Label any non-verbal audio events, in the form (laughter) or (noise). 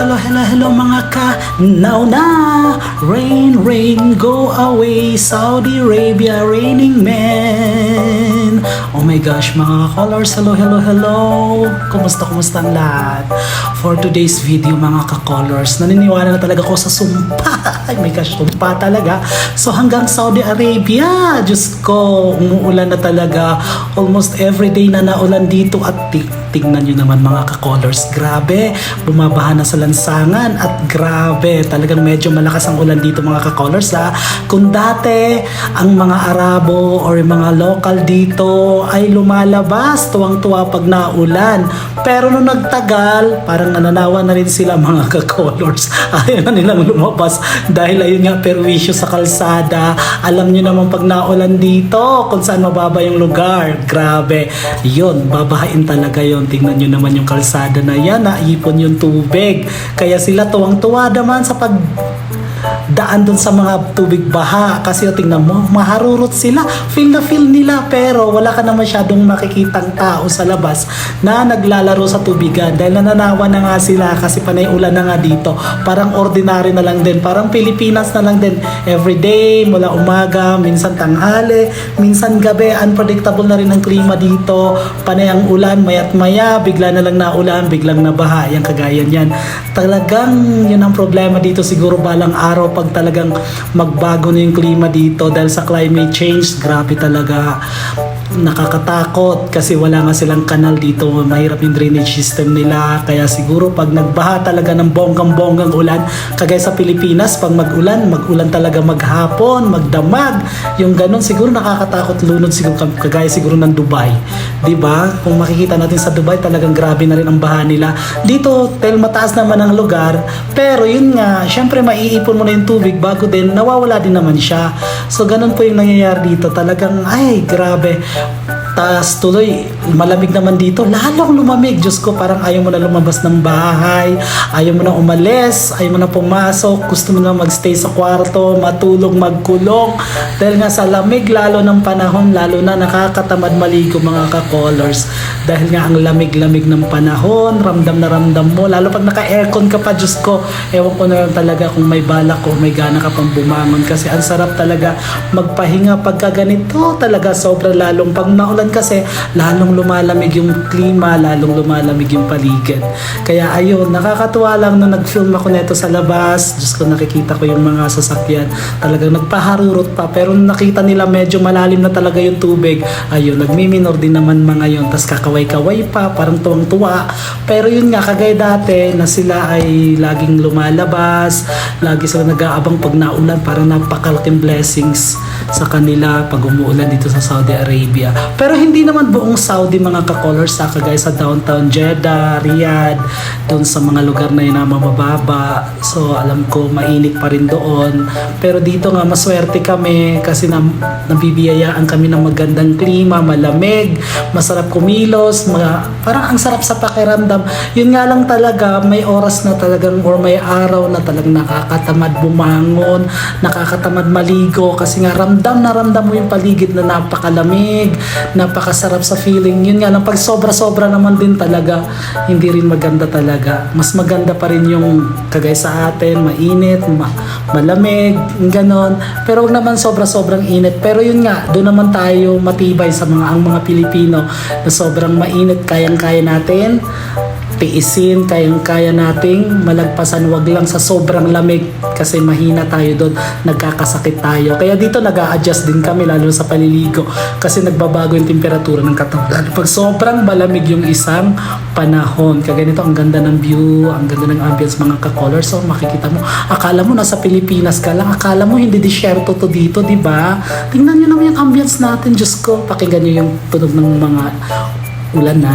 hello, hello, hello mga ka Now na. Rain, rain, go away. Saudi Arabia, raining man Oh my gosh mga ka-colors Hello, hello, hello. Kumusta, kumusta ang lahat? For today's video mga ka-colors Naniniwala na talaga ko sa sumpa. (laughs) Ay my gosh, sumpa talaga. So hanggang Saudi Arabia. Diyos ko, umuulan na talaga. Almost everyday na naulan dito At ti- tingnan nyo naman mga ka-colors. Grabe, bumabaha na sa lansangan. At grabe, talagang medyo malakas ang ulan dito mga ka-colors ha? Kung dati, ang mga Arabo or mga local dito ay lumalabas tuwang-tuwa pag naulan. Pero nung nagtagal, parang nananawa na rin sila mga ka-colors. (laughs) Ayaw na nilang lumabas dahil ayun nga perwisyo sa kalsada. Alam nyo naman pag naulan dito kung saan mababa yung lugar. Grabe, yun, babahain talaga yun Tingnan nyo naman yung kalsada na yan, naipon yung tubig. Kaya sila tuwang-tuwa naman sa pag daan dun sa mga tubig baha. Kasi o tingnan mo maharurot sila. Feel na feel nila pero wala ka na masyadong makikitang tao sa labas na naglalaro sa tubigan. Dahil nananawa na nga sila kasi panay ulan na nga dito. Parang ordinary na lang din. Parang Pilipinas na lang din. Everyday mula umaga minsan tanghali minsan gabi unpredictable na rin ang klima dito. Panay ang ulan mayat maya bigla na lang naulan biglang nabaha. Yung kagaya niyan. Talagang yun ang problema dito siguro balang araw pag talagang magbago na yung klima dito dahil sa climate change grabe talaga nakakatakot kasi wala nga silang kanal dito. Mahirap yung drainage system nila. Kaya siguro pag nagbaha talaga ng bonggang bonggang ulan kagaya sa Pilipinas pag magulan magulan talaga maghapon magdamag. Yung ganun siguro nakakatakot lunod siguro kagaya siguro ng Dubai. Di ba kung makikita natin sa Dubai talagang grabe na rin ang baha nila. Dito dahil mataas naman ang lugar pero yun nga syempre maiipon mo na yung tubig bago din nawawala din naman siya. So ganun po yung nangyayari dito. Talagang ay grabe tas tuloy malamig naman dito. Lalong lumamig. Diyos ko parang ayaw mo na lumabas ng bahay. Ayaw mo na umalis. Ayaw mo na pumasok. Gusto mo na magstay sa kwarto. Matulog magkulong. Dahil nga sa lamig lalo ng panahon lalo na nakakatamad maligo mga ka-colors dahil nga ang lamig-lamig ng panahon ramdam na ramdam mo. Lalo pag naka-aircon ka pa Diyos ko. Ewan ko na lang talaga kung may balak o may gana ka pang bumangon. Kasi ang sarap talaga magpahinga pagka ganito. Talaga sobra lalong pag naulan kasi lalong lumalamig yung klima lalong lumalamig yung paligid. Kaya ayun nakakatuwa lang na nag-film ako neto sa labas. Diyos ko nakikita ko yung mga sasakyan. Talagang nagpaharurot pa. Pero nakita nila medyo malalim na talaga yung tubig. Ayun nagmiminor din naman mga yun. Tas kakaway-kaway pa parang tuwang-tuwa. Pero yun nga kagaya dati na sila ay laging lumalabas lagi sila nag-aabang pag naulan parang napakalaking blessings sa kanila pag umuulan dito sa Saudi Arabia. Pero hindi naman buong Saudi mga ka-colors sa kagaya sa downtown Jeddah, Riyadh doon sa mga lugar na yun na mabababa. So alam ko mainit pa rin doon. Pero dito nga maswerte kami kasi na, nabibiyayaan kami ng magandang klima malamig, masarap kumilos mga, parang ang sarap sa pakiramdam. Yun nga lang talaga may oras na talagang or may araw na talagang nakakatamad bumangon nakakatamad maligo kasi nga ramdam na ramdam mo yung paligid na napakalamig napakasarap sa feeling. Yun nga lang pag sobra-sobra naman din talaga hindi rin maganda talaga. Mas maganda pa rin yung kagaya sa atin mainit ma- malamig ganon. Pero wag naman sobra-sobrang init. Pero yun nga doon naman tayo matibay sa mga ang mga Pilipino na sobrang mainit kayang-kaya natin tiisin, kayang-kaya nating malagpasan, wag lang sa sobrang lamig kasi mahina tayo doon, nagkakasakit tayo. Kaya dito nag adjust din kami lalo sa paliligo kasi nagbabago yung temperatura ng katawan. Pag sobrang malamig yung isang panahon. Kaya ganito, ang ganda ng view, ang ganda ng ambience mga ka-color. So makikita mo, akala mo nasa Pilipinas ka lang, akala mo hindi disyerto to dito, di ba? Tingnan nyo naman yung ambience natin, Diyos ko. Pakinggan nyo yung tunog ng mga ulan na.